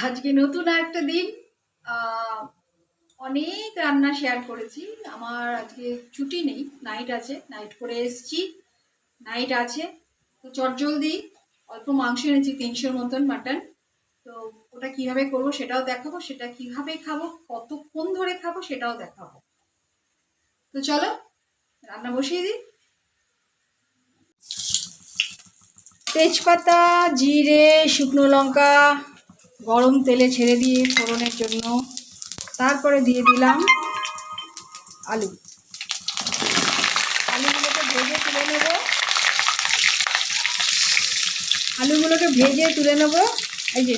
আজকে নতুন একটা দিন। অনেক রান্না শেয়ার করেছি। আমার আজকে ছুটি নেই। নাইট আছে। নাইট করে এসছি। নাইট আছে। তো চটজলদি অল্প মাংস এনেছি, তিনশোর মতন মাটন তো ওটা কীভাবে করব সেটাও দেখাবো, সেটা কীভাবে খাব, কতক্ষণ ধরে খাব সেটাও দেখাবো। তো চলো, রান্না বসিয়ে দিই। তেজপাতা, জিরে, শুকনো লঙ্কা গরম তেলে ছেড়ে দিয়ে ফোড়নের জন্য তারপরে দিয়ে দিলাম আলু। আলুগুলোকে ভেজে তুলে নেব। আলুগুলোকে ভেজে তুলে নেব। এই যে,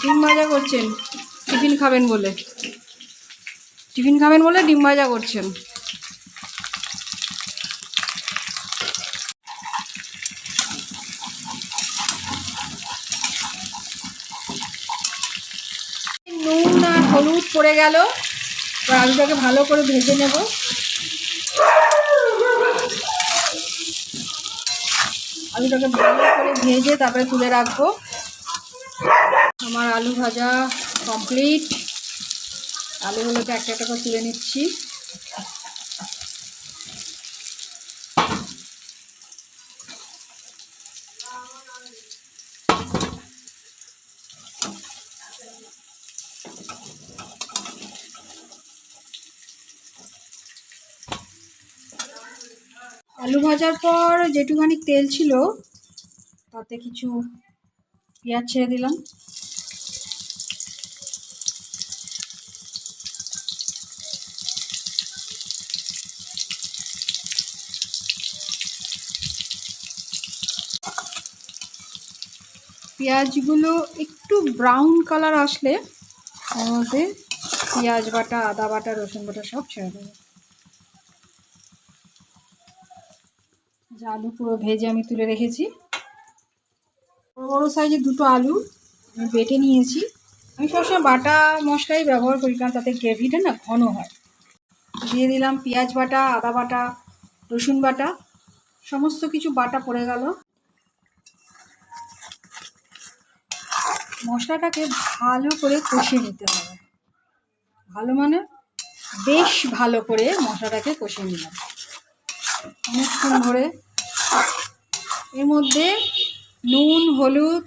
ডিম ভাজা করছেন, টিফিন খাবেন বলে। টিফিন খাবেন বলে ডিম ভাজা করছেন নুন আর হলুদ পড়ে গেল। এবার আলুটাকে ভালো করে ভেজে নেব। আলুটাকে ভালো করে ভেজে তারপরে তুলে রাখব। আমার আলু ভাজা কমপ্লিট। আলুগুলোকে একটা একটা করে তুলে নিচ্ছি। ভাজার পর যেটুখানি তেল ছিল, তাতে কিছু পেঁয়াজ ছেড়ে দিলাম। পেঁয়াজগুলো একটু ব্রাউন কালার আসলে ওর মধ্যে পেঁয়াজ বাটা, আদা বাটা, রসুন বাটা সব ছেড়ে দেবো। যে আলু পুরো ভেজে আমি তুলে রেখেছি। বড় বড় সাইজের দুটো আলু আমি বেটে নিয়েছি। আমি সবসময় বাটা মশলাই ব্যবহার করি কারণ তাতে গ্রেভিটা না ঘন হয়। দিয়ে দিলাম পেঁয়াজ বাটা, আদা বাটা, রসুন বাটা, সমস্ত কিছু বাটা পড়ে গেল। মশলাটাকে ভালো করে কষিয়ে নিতে হবে। ভালো মানে বেশ ভালো করে মশলাটাকে কষিয়ে নিলাম। অনেকক্ষণ ধরে এর মধ্যে নুন, হলুদ,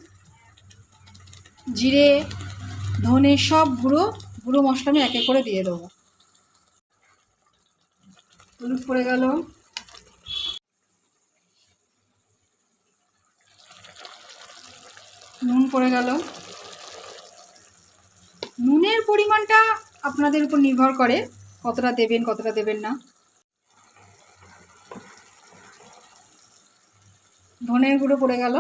জিরে, ধনে সব গুঁড়ো গুঁড়ো মশলা আমি একে করে দিয়ে দেবো। হলুদ পড়ে গেল। নুন পড়ে গেল। নুনের পরিমাণটা আপনাদের উপর নির্ভর করে কতটা দেবেন কতটা দেবেন না। ধনের গুঁড়ো পড়ে গেল।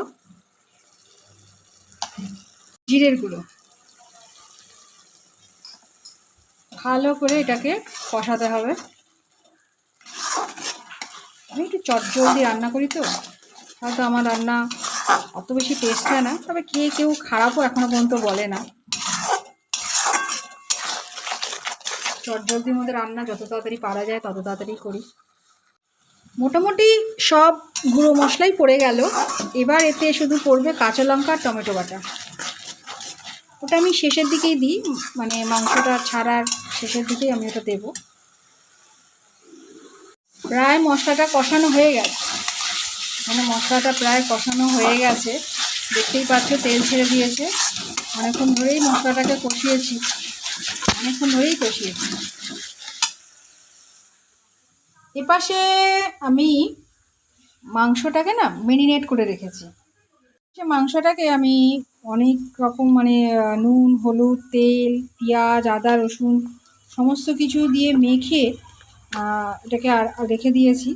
জিরের গুঁড়ো। ভালো করে এটাকে কষাতে হবে। আমি একটু চটজলদি রান্না করি তো, হয়তো আমার রান্না অত বেশি টেস্ট হয় না, তবে খেয়ে কেউ খারাপও এখনও পর্যন্ত বলে না। চটজলদির মধ্যে রান্না যত তাড়াতাড়ি পারা যায় তত তাড়াতাড়ি করি। মোটামুটি সব গুঁড়ো মশলাই পড়ে গেল। এবার এতে শুধু পড়বে কাঁচা লঙ্কা আর টমেটো বাটা। ওটা আমি শেষের দিকেই দিই মানে মাংসটা ছাড়ার শেষের দিকেই আমি ওটা দেবো। প্রায় মশলাটা কষানো হয়ে গেছে। মানে মশলাটা প্রায় কষানো হয়ে গেছে। দেখতেই পাচ্ছ, তেল ছেড়ে দিয়েছে। অনেকক্ষণ ধরেই মশলাটাকে কষিয়েছি। অনেকক্ষণ ধরেই কষিয়েছি। এপাশে আমি মাংসটাকে না মেরিনেট করে রেখেছি। সে মাংসটাকে আমি অনেক রকম মানে নুন, হলুদ, তেল, পেঁয়াজ, আদা, রসুন সমস্ত কিছু দিয়ে মেখে এটাকে আর রেখে দিয়েছি।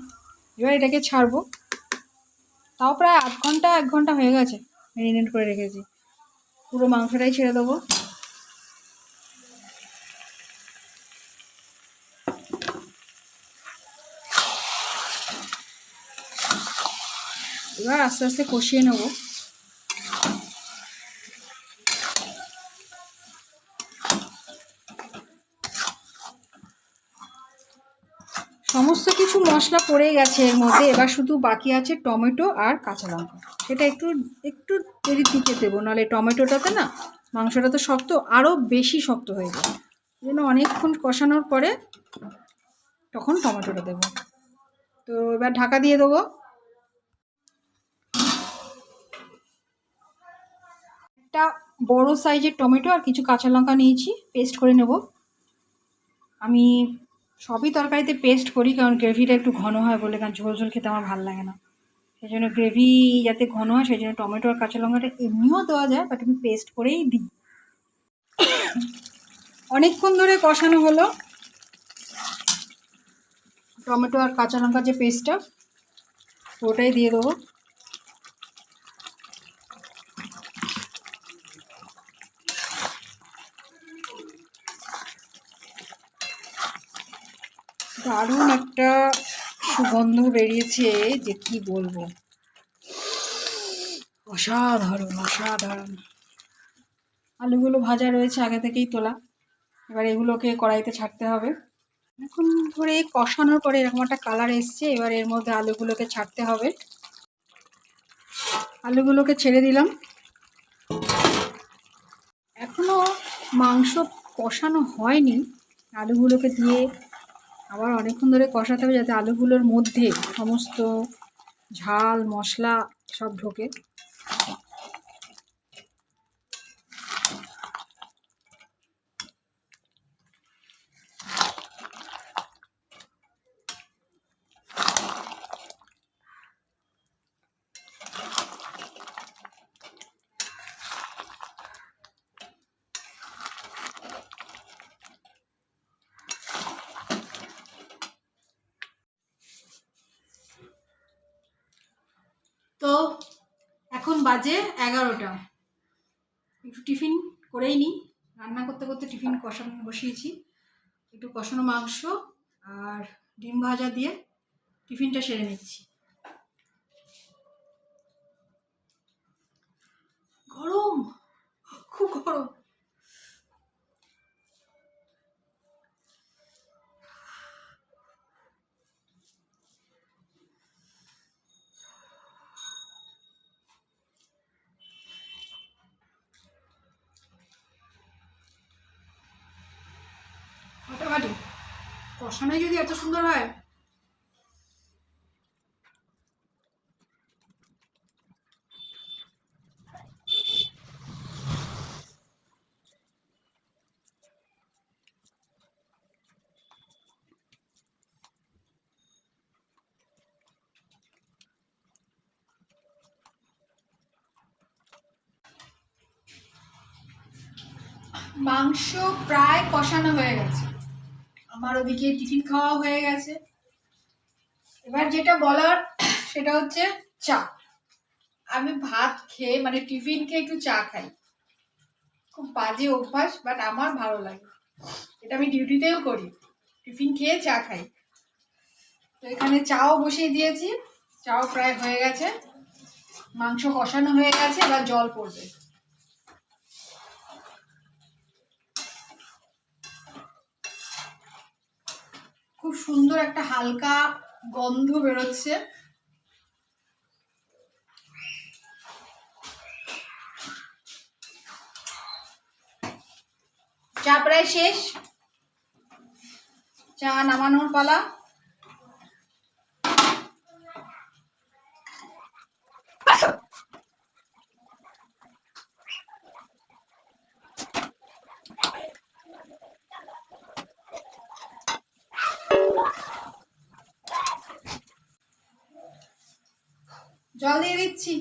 এবার এটাকে ছাড়বো। তাও প্রায় আধ ঘণ্টা, এক ঘণ্টা হয়ে গেছে মেরিনেট করে রেখেছি। পুরো মাংসটাই ছেড়ে দেবো। এবার আস্তে আস্তে কষিয়ে নেব। সমস্ত কিছু মশলা পড়ে গেছে এর মধ্যে। এবার শুধু বাকি আছে টমেটো আর কাঁচা লঙ্কা। সেটা একটু একটু দেরি দিকে দেবো, নাহলে টমেটোটাতে না মাংসটা তো শক্ত আরও বেশি শক্ত হয়ে এই জন্য অনেকক্ষণ কষানোর পরে তখন টমেটোটা দেবো। তো এবার ঢাকা দিয়ে দেবো। একটা বড় সাইজের টমেটো আর কিছু কাঁচা লঙ্কা নিয়েছি পেস্ট করে নেব। আমি সবই তরকারিতে পেস্ট করি, কারণ গ্রেভিটা একটু ঘন হয় বলে, কারণ ঝোল ঝোল খেতে আমার ভালো লাগে না। সেই জন্য গ্রেভি যাতে ঘন হয়, সেই জন্য টমেটো আর কাঁচা লঙ্কাটা এমনিও দেওয়া যায় বাট আমি পেস্ট করেই দিই। অনেকক্ষণ ধরে কষানো হলো। টমেটো আর কাঁচা লঙ্কার যে পেস্টটা ওটাই দিয়ে দেবো দারুণ একটা সুগন্ধ বেরিয়েছে যে কি বলব? অসাধারণ অসাধারণ। আলুগুলো ভাজা রয়েছে আগে থেকেই তোলা। এবার এগুলোকে কড়াইতে ছাড়তে হবে। এখন ধরে কষানোর পরে এরকম একটা কালার এসছে, এবার এর মধ্যে আলুগুলোকে ছাড়তে হবে। আলুগুলোকে ছেড়ে দিলাম। এখনও মাংস কষানো হয়নি। আলুগুলোকে দিয়ে আবার অনেকক্ষণ ধরে কষাতে হবে যাতে আলুগুলোর মধ্যে সমস্ত ঝাল মশলা সব ঢোকে। তো এখন বাজে এগারোটা। একটু টিফিন করেই নিই রান্না করতে করতে টিফিন কষানো বসিয়েছি। একটু কষানো মাংস আর ডিম ভাজা দিয়ে টিফিনটা সেরে নিচ্ছি। গরম! খুব গরম! কষানোই যদি এত সুন্দর হয়। মাংস প্রায় কষানো হয়ে গেছে। আমার ওদিকে টিফিন খাওয়া হয়ে গেছে। এবার যেটা বলার, সেটা হচ্ছে চা। আমি ভাত খেয়ে মানে টিফিন খেয়ে একটু চা খাই। খুব বাজে অভ্যাস বাট আমার ভালো লাগে। এটা আমি ডিউটিতেও করি। টিফিন খেয়ে চা খাই। তো এখানে চাও বসিয়ে দিয়েছি। চাও প্রায় হয়ে গেছে। মাংস কষানো হয়ে গেছে, এবার জল পড়বে। খুব সুন্দর একটা হালকা গন্ধ বেরোচ্ছে। চা প্রায় শেষ। চা নামানোর পালা জল দিয়ে দিচ্ছি।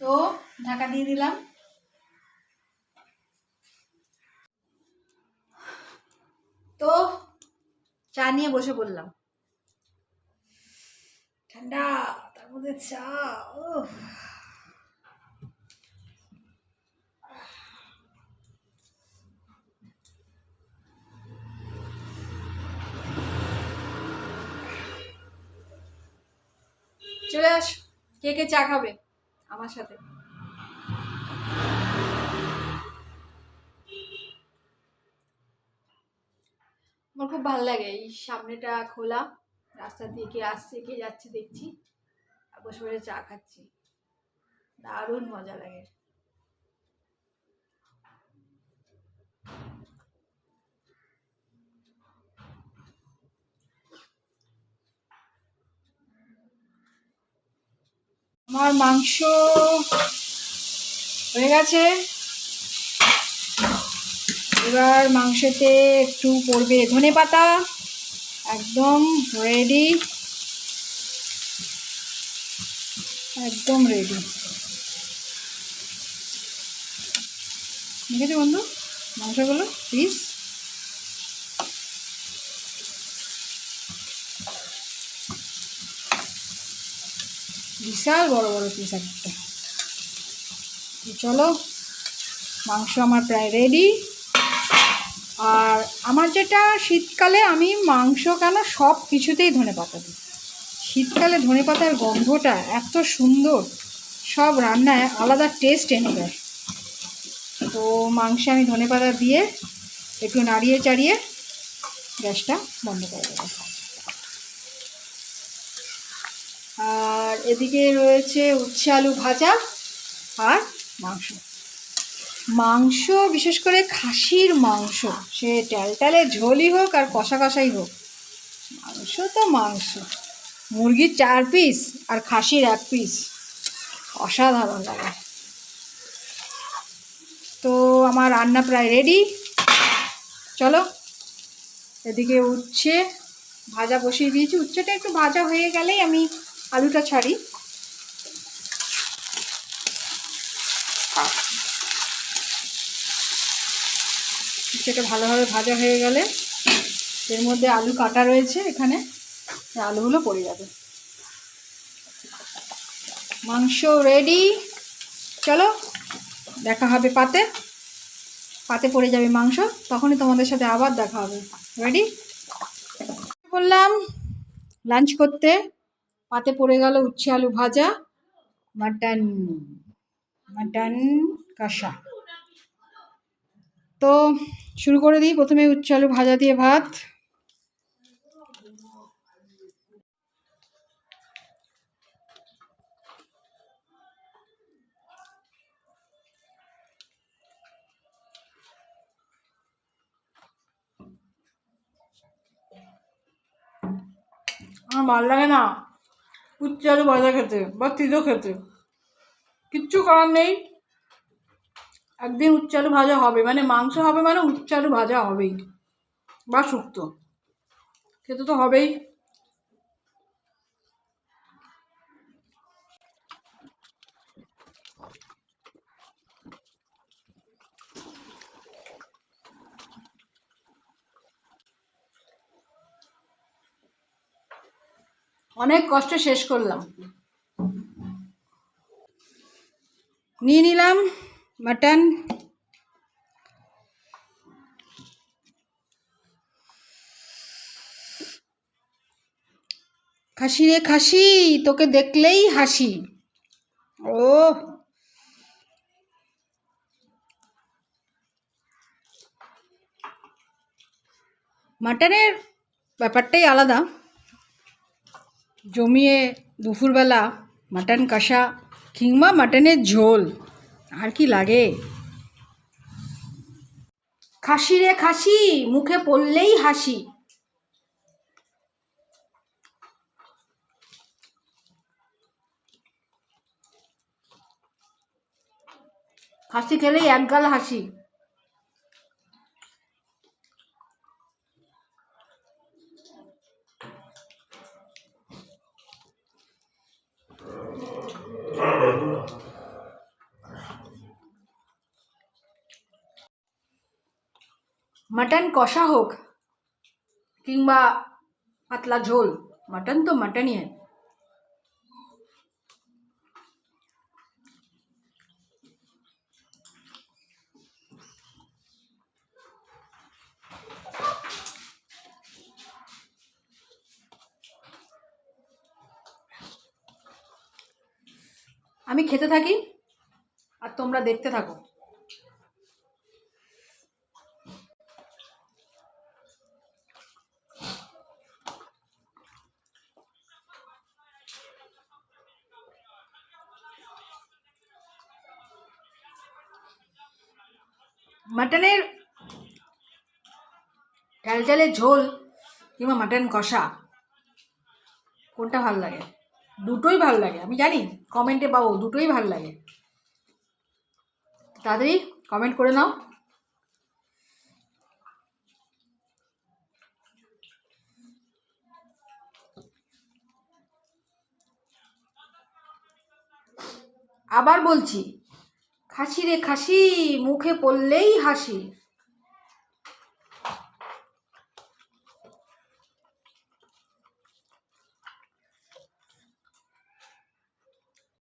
তো ঢাকা দিয়ে দিলাম। তো চা নিয়ে বসে পড়লাম। ঠান্ডা, তার মধ্যে চা ও চলে আস, কে কে চা খাবে আমার সাথে। আমার খুব ভালো লাগে, এই সামনেটা খোলা, রাস্তা দিয়ে কে আসছে, কে যাচ্ছে দেখছি বসে বসে চা খাচ্ছি। দারুণ মজা লাগে। আমার মাংস হয়ে গেছে। এবার মাংসতে একটু পড়বে ধনে পাতা, একদম রেডি একদম রেডি দেখেছ বন্ধু মাংসগুলো? পিস বিশাল বড় বড় পিস একটা। চলো, মাংস আমার প্রায় রেডি আর আমার যেটা শীতকালে আমি মাংস কেন সব কিছুতেই ধনে পাতা দিই। শীতকালে ধনে পাতার গন্ধটা এত সুন্দর, সব রান্নায় আলাদা টেস্ট এনে দেয়। তো মাংসে আমি ধনে পাতা দিয়ে একটু নাড়িয়ে চাড়িয়ে গ্যাসটা বন্ধ করে দেবো। আর এদিকে রয়েছে উচ্ছে আলু ভাজা আর মাংস। মাংস, বিশেষ করে খাসির মাংস, সে ট্যালটালে ঝোলই হোক আর কষা কষাই হোক, মাংস তো মাংস। মুরগির চার পিস আর খাসির এক পিস অসাধারণ লাগে। তো আমার রান্না প্রায় রেডি চলো, এদিকে উচ্ছে ভাজা বসিয়ে দিয়েছি। উচ্ছেটা একটু ভাজা হয়ে গেলেই আমি আলুটা ছাড়ি। সেটা ভালোভাবে ভাজা হয়ে গেলে এর মধ্যে আলু কাটা রয়েছে এখানে আলুগুলো পড়ে যাবে। মাংস রেডি চলো, দেখা হবে পাতে। পাতে পড়ে যাবে মাংস, তখনই তোমাদের সাথে আবার দেখা হবে। রেডি বললাম লাঞ্চ করতে পাতে পড়ে গেল উচ্ছে আলু ভাজা, মাটন মাটন কষা। তো শুরু করে দিই, প্রথমে উচ্ছে আলু ভাজা দিয়ে ভাত। আমার ভালো লাগে না। উচ্ছে আলু ভাজা খেতে বা তিতো খেতে। কিচ্ছু করার নেই। একদিন উচ্চারু আলু ভাজা হবে মানে মাংস হবে মানে উচ্চারু আলু ভাজা হবেই, বা শুক্তো। খেতে তো হবেই। অনেক কষ্টে শেষ করলাম। নিয়ে নিলাম মাটন। খাসি রে খাসি, তোকে দেখলেই হাসি। ও মাটনের ব্যাপারটাই আলাদা। জমিয়ে দুপুরবেলা মাটন কষা কিংবা মাটনের ঝোল, আর কি লাগে? খাসি রে খাসি, মুখে পড়লেই হাসি। খাসি খেলেই একগাল হাসি। মাটন কষা হোক কিংবা পাতলা ঝোল, মাটন তো মাটনই আমি খেতে থাকি আর তোমরা দেখতে থাকো। মাটনের ঝালঝালের ঝোল কিংবা মাটন কষা, কোনটা ভালো লাগে? দুটোই ভালো লাগে, আমি জানি, কমেন্টে পাবো, দুটোই ভালো লাগে। তাড়াতাড়ি কমেন্ট করে নাও। আবার বলছি খাসি রে খাসি মুখে পড়লেই হাসি।